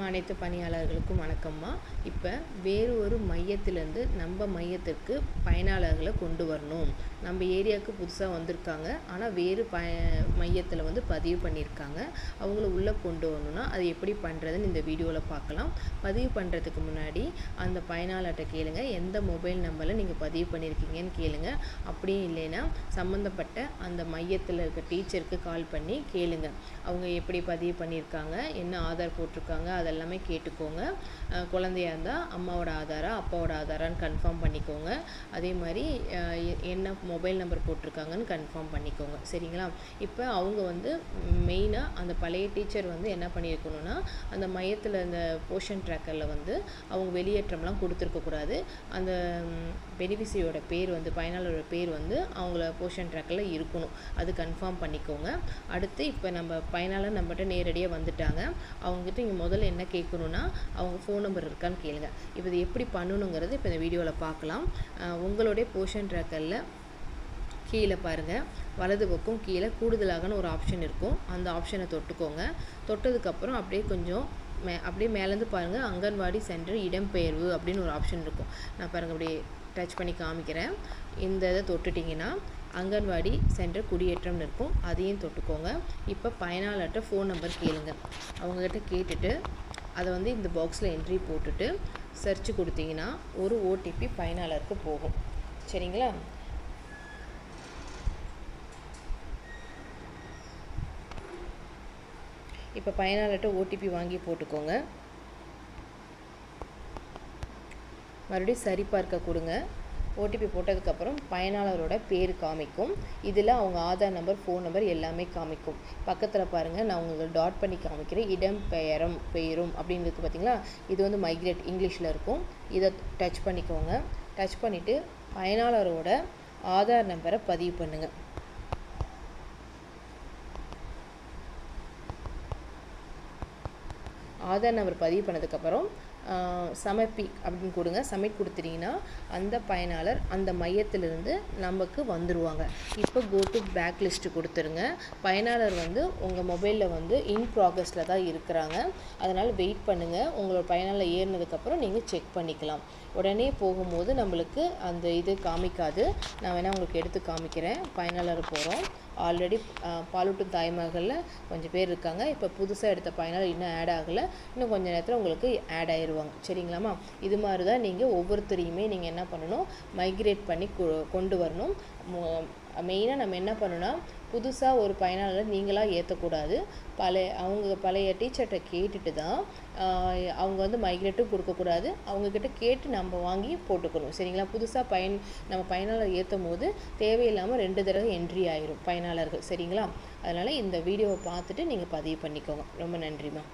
அனைத்து பணியாளர்களுக்கும் வணக்கம்மா. இப்போ வேறு ஒரு மையத்திலேருந்து நம்ம மையத்திற்கு பயனாளர்களை கொண்டு வரணும். நம்ம ஏரியாவுக்கு புதுசாக வந்திருக்காங்க. ஆனால் வேறு ப மையத்தில் வந்து பதிவு பண்ணியிருக்காங்க அவங்கள உள்ளே கொண்டு வரணும்னா அது எப்படி பண்ணுறதுன்னு இந்த வீடியோவில் பார்க்கலாம். பதிவு பண்ணுறதுக்கு முன்னாடி அந்த பயனாளர்கிட்ட கேளுங்க. எந்த மொபைல் நம்பரில் நீங்கள் பதிவு பண்ணியிருக்கீங்கன்னு கேளுங்க. அப்படியும் இல்லைன்னா சம்மந்தப்பட்ட அந்த மையத்தில் இருக்க டீச்சருக்கு கால் பண்ணி கேளுங்க. அவங்க எப்படி பதிவு பண்ணியிருக்காங்க என்ன ஆதார் போட்டிருக்காங்க? அதெல்லாமே கேட்டுக்கோங்க. குழந்தையாக குழந்தையா இருந்தால் அம்மாவோட ஆதாரா அப்பாவோட ஆதாரான்னு கன்ஃபார்ம் பண்ணிக்கோங்க. அதே மாதிரி என்ன மொபைல் நம்பர் போட்டிருக்காங்கன்னு கன்ஃபார்ம் பண்ணிக்கோங்க. சரிங்களா? இப்போ அவங்க வந்து மெயினாக அந்த பழைய டீச்சர் வந்து என்ன பண்ணியிருக்கணும்னா அந்த மையத்தில் அந்த போர்ஷன் ட்ராக்கரில் வந்து அவங்க வெளியேற்றம்லாம் கொடுத்துருக்கக்கூடாது அந்த பெனிஃபிஷரியோட பேர் வந்து பயனாளரோட பேர் வந்து அவங்கள போர்ஷன் ட்ராக்கில் இருக்கணும். அது கன்ஃபார்ம் பண்ணிக்கோங்க. அடுத்து இப்போ நம்ம பயனாளர் நம்மகிட்ட நேரடியாக வந்துட்டாங்க. அவங்ககிட்ட இங்கே முதல்ல என்ன கேட்கணுன்னா அவங்க ஃபோன் நம்பர் இருக்கான்னு கேளுங்க. இப்போ இது எப்படி பண்ணணுங்கிறது இப்போ இந்த வீடியோவில் பார்க்கலாம். உங்களுடைய போர்ஷன் ட்ராக்கரில் கீழே பாருங்கள் வலது பக்கம் கீழே கூடுதலாகனு ஒரு ஆப்ஷன் இருக்கும். அந்த ஆப்ஷனை தொட்டுக்கோங்க. தொட்டதுக்கப்புறம் அப்படியே கொஞ்சம் மே அப்படியே மேலேருந்து பாருங்கள் அங்கன்வாடி சென்டர் இடம்பெயர்வு அப்படின்னு ஒரு ஆப்ஷன் இருக்கும். நான் பாருங்கள் அப்படியே டச் பண்ணி காமிக்கிறேன். இந்த இதை தொட்டுட்டிங்கன்னா அங்கன்வாடி சென்டர் குடியேற்றம்னு இருக்கும் அதையும் தொட்டுக்கோங்க. இப்போ பயனாளர்கிட்ட ஃபோன் நம்பர் கேளுங்க. அவங்கக்கிட்ட கேட்டுட்டு அதை வந்து இந்த பாக்ஸில் என்ட்ரி போட்டுட்டு சர்ச் கொடுத்தீங்கன்னா ஒரு ஓடிபி பயனாளருக்கு போகும். சரிங்களா? இப்போ பயனாளர்கிட்ட ஓடிபி வாங்கி போட்டுக்கோங்க. மறுபடியும் சரிபார்க்க கொடுங்க. ஓடிபி போட்டதுக்கப்புறம் பயனாளரோட பேர் காமிக்கும். இதில் அவங்க ஆதார் நம்பர் ஃபோன் நம்பர் எல்லாமே காமிக்கும். பக்கத்தில் பாருங்கள் நான் உங்களுக்கு டாட் பண்ணி காமிக்கிறேன். இடம் பெயரம் பெயரும் அப்படின்னு இருக்குது பார்த்தீங்களா? இது வந்து மைக்ரேட் இங்கிலீஷில் இருக்கும். இதை டச் பண்ணிக்கோங்க. டச் பண்ணிவிட்டு பயனாளரோட ஆதார் நம்பரை பதிவு பண்ணுங்கள் ஆதார் நம்பர் பதிவு பண்ணதுக்கப்புறம் சமர்ப்பி அப்படின்னு கொடுங்க. சப்மிட் கொடுத்துட்டீங்கன்னா அந்த பயனாளர் அந்த மையத்திலிருந்து நமக்கு வந்துடுவாங்க இப்போ கோ டு பேக் லிஸ்ட்டு கொடுத்துருங்க. பயனாளர் வந்து உங்கள் மொபைலில் வந்து இன் ப்ராக்ரஸில் தான் இருக்கிறாங்க. அதனால் வெயிட் பண்ணுங்கள் உங்களோட பயனாளர் ஏறினதுக்கப்புறம் நீங்கள் செக் பண்ணிக்கலாம். உடனே போகும்போது நம்மளுக்கு அந்த இது காமிக்காது. நான் வேணால் உங்களுக்கு எடுத்து காமிக்கிறேன். பயனாளர் போகிறோம் ஆல்ரெடி பாலூட்டும் தாய்மார்களில் கொஞ்சம் பேர் இருக்காங்க. இப்போ புதுசாக எடுத்த பயனாளர் இன்னும் ஆட் ஆகலை. இன்னும் கொஞ்சம் நேரத்தில் உங்களுக்கு ஆட் தருவாங்க சரிங்களாம்மா? இது மாதிரி தான் நீங்கள் ஒவ்வொருத்தரையுமே நீங்கள் என்ன பண்ணணும்? மைக்ரேட் பண்ணி கொ- கொண்டு வரணும். மெயினாக நம்ம என்ன பண்ணணும்னா புதுசாக ஒரு பயனாளரை நீங்களாக ஏற்றக்கூடாது பழைய அவங்க பழைய டீச்சர்கிட்ட கேட்டுட்டு தான் அவங்க வந்து மைக்ரேட்டும் கொடுக்கக்கூடாது. அவங்கக்கிட்ட கேட்டு நம்ம வாங்கி போட்டுக்கணும். சரிங்களா? புதுசாக பயன் நம்ம பயனாளர் ஏற்றும் போது தேவையில்லாமல் ரெண்டு தடவை என்ட்ரி ஆயிரும் பயனாளர்கள். சரிங்களா? அதனால் இந்த வீடியோவை பார்த்துட்டு நீங்கள் பதிவு பண்ணிக்கோங்க. ரொம்ப நன்றிம்மா.